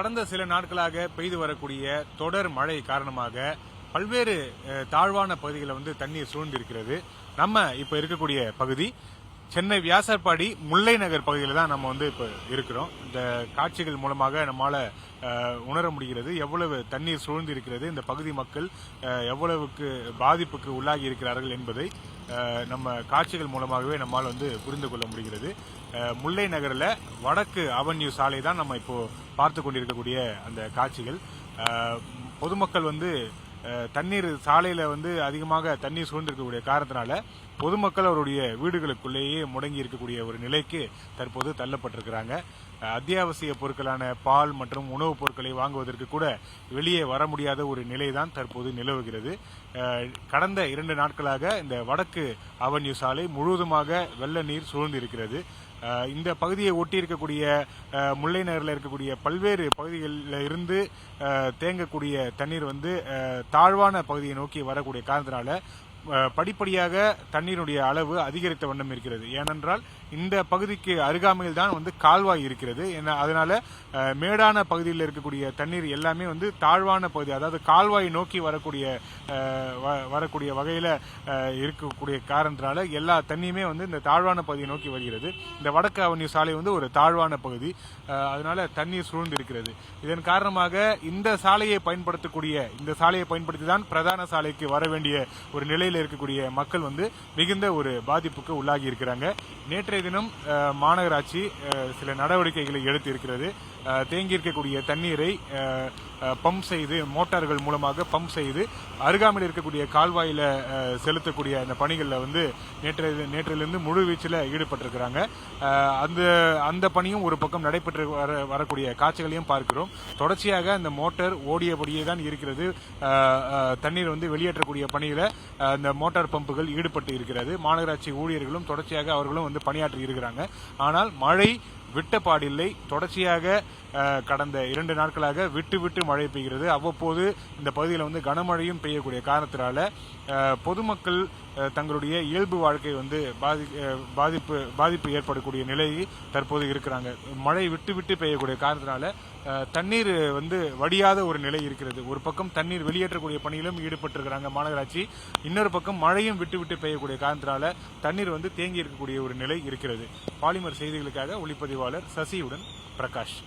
கடந்த சில நாட்களாக பெய்து வரக்கூடிய தொடர் மழை காரணமாக பல்வேறு தாழ்வான பகுதிகளில் வந்து தண்ணீர் சூழ்ந்திருக்கிறது. நம்ம இப்போ இருக்கக்கூடிய பகுதி சென்னை வியாசர்பாடி முல்லை நகர் பகுதியில் தான் நம்ம வந்து இப்போ இருக்கிறோம். இந்த காட்சிகள் மூலமாக நம்மளால் உணர முடிகிறது. எவ்வளவு தண்ணீர் சூழ்ந்து இருக்கிறது இந்த பகுதி மக்கள் எவ்வளவுக்கு பாதிப்புக்கு உள்ளாகி இருக்கிறார்கள் என்பதை நம்ம காட்சிகள் மூலமாகவே நம்மால் வந்து புரிந்து கொள்ள முடிகிறது. முல்லை நகரில் வடக்கு அவென்யூ சாலை தான் நம்ம இப்போது பார்த்து கொண்டிருக்கக்கூடிய அந்த காட்சிகள். பொதுமக்கள் வந்து தண்ணீர் சாலையில் வந்து அதிகமாக தண்ணீர் சூழ்ந்திருக்கக்கூடிய காரணத்தினால பொதுமக்கள் அவருடைய வீடுகளுக்குள்ளேயே முடங்கி இருக்கக்கூடிய ஒரு நிலைக்கு தற்போது தள்ளப்பட்டிருக்கிறாங்க. அத்தியாவசிய பொருட்களான பால் மற்றும் உணவுப் பொருட்களை வாங்குவதற்கு கூட வெளியே வர முடியாத ஒரு நிலைதான் தற்போது நிலவுகிறது. கடந்த இரண்டு நாட்களாக இந்த வடக்கு அவென்யூ சாலை முழுவதுமாக வெள்ள நீர் சூழ்ந்து இருக்கிறது இந்த பகுதியை ஒட்டி இருக்கக்கூடிய முல்லை நகரில் இருக்கக்கூடிய பல்வேறு பகுதிகளில் இருந்து தேங்கக்கூடிய தண்ணீர் வந்து தாழ்வான பகுதியை நோக்கி வரக்கூடிய காரணத்தினால படிப்படியாக தண்ணீருடைய அளவு அதிகரித்த வண்ணம் இருக்கிறது. ஏனென்றால் இந்த பகுதிக்கு அருகாமையில் தான் வந்து கால்வாய் இருக்கிறது. அதனால மேடான பகுதியில் இருக்கக்கூடிய தண்ணீர் எல்லாமே வந்து தாழ்வான பகுதி அதாவது கால்வாய் நோக்கி வரக்கூடிய வ- வரக்கூடிய வகையில் இருக்கக்கூடிய காரணத்தினால எல்லா தண்ணியுமே வந்து இந்த தாழ்வான பகுதியை நோக்கி வருகிறது. இந்த வடக்கு அவன்யூ சாலை வந்து ஒரு தாழ்வான பகுதி. அதனால தண்ணீர் சூழ்ந்து இருக்கிறது. இதன் காரணமாக இந்த சாலையை பயன்படுத்தக்கூடிய இந்த சாலையை பயன்படுத்தி தான் பிரதான சாலைக்கு வர வேண்டிய ஒரு நிலை நிலையில் இருக்கக்கூடிய மக்கள் வந்து மிகுந்த ஒரு பாதிப்புக்கு உள்ளாகி இருக்கிறாங்க. நேற்றைய தினம் மாநகராட்சி சில நடவடிக்கைகளை எடுத்து இருக்கிறது தேங்கி இருக்கக்கூடிய தண்ணீரை பம்ப் செய்து மோட்டார்கள் மூலமாக பம்ப் செய்து அருகாமையில் இருக்கக்கூடிய கால்வாயில் செலுத்தக்கூடிய அந்த பணிகளில் வந்து நேற்று நேற்றிலிருந்து முழு வீச்சில் ஈடுபட்டிருக்கிறாங்க. அந்த அந்த பணியும் ஒரு பக்கம் நடைபெற்று வர வரக்கூடிய காட்சிகளையும் பார்க்கிறோம். தொடர்ச்சியாக அந்த மோட்டார் ஓடியபடியே தான் இருக்கிறது. தண்ணீர் வந்து வெளியேற்றக்கூடிய பணியில் அந்த மோட்டார் பம்புகள் ஈடுபட்டு இருக்கிறது. மாநகராட்சி ஊழியர்களும் தொடர்ச்சியாக அவர்களும் வந்து பணியாற்றி இருக்கிறாங்க. ஆனால் மழை விட்ட பாடில்லை தொடர்ச்சியாக கடந்த இரண்டு நாட்களாக விட்டு விட்டு மழை பெய்கிறது. அவ்வப்போது இந்த பகுதியில் வந்து கனமழையும் பெய்யக்கூடிய காரணத்தினால பொதுமக்கள் தங்களுடைய இயல்பு வாழ்க்கை வந்து பாதி பாதிப்பு பாதிப்பு ஏற்படக்கூடிய நிலை தற்போது இருக்கிறாங்க. மழை விட்டு விட்டு பெய்யக்கூடிய காரணத்தினால தண்ணீர் வந்து வடியாத ஒரு நிலை இருக்கிறது. ஒரு பக்கம் தண்ணீர் வெளியேற்றக்கூடிய பணியிலும் ஈடுபட்டிருக்கிறாங்க மாநகராட்சி. இன்னொரு பக்கம் மழையும் விட்டு விட்டு பெய்யக்கூடிய காரணத்தினால தண்ணீர் வந்து தேங்கி இருக்கக்கூடிய ஒரு நிலை இருக்கிறது. பாலிமர் செய்திகளுக்காக ஒளிப்பதிவாளர் சசியுடன் பிரகாஷ்.